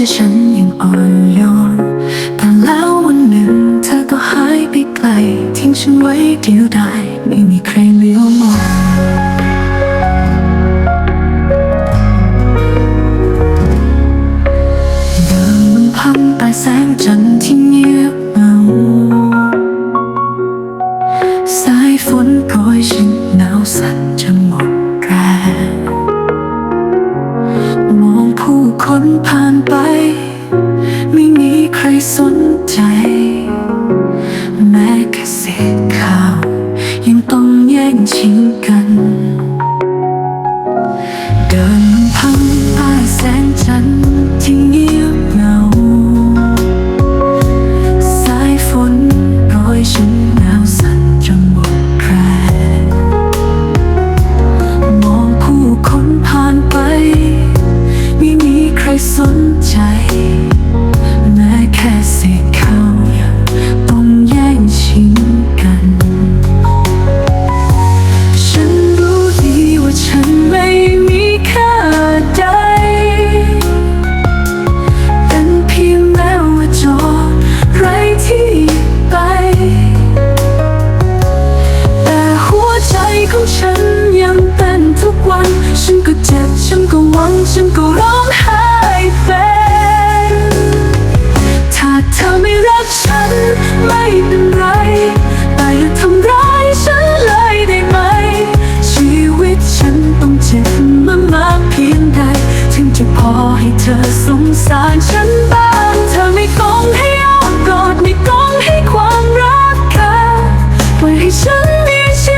ชื่อฉันยังอ่อนโยนแต่แล้ววันหนึ่งเธอก็หายไปไกล ทิ้งฉันไว้เดียวดายไม่มีใครเลี้ยวมองเดินมันพังใต้แสงจันทร์ที่ คนผ่านไป ไม่มีใครสนใจ แม้แค่เศษข่าว ยังต้องแย่งชิงกัน เดิน ก็ร้องไห้เป็นถ้าเธอไม่รักฉันไม่เป็นไรแต่อย่าทำร้ายฉันเลยได้ไหม ชีวิตฉันต้องเจ็บมามากเพียงใด ถึงจะพอให้เธอสงสารฉันบ้างเธอไม่กงให้ออกกอดไม่กงให้ความรักค่ะปล่อยให้ฉันมีชีวิต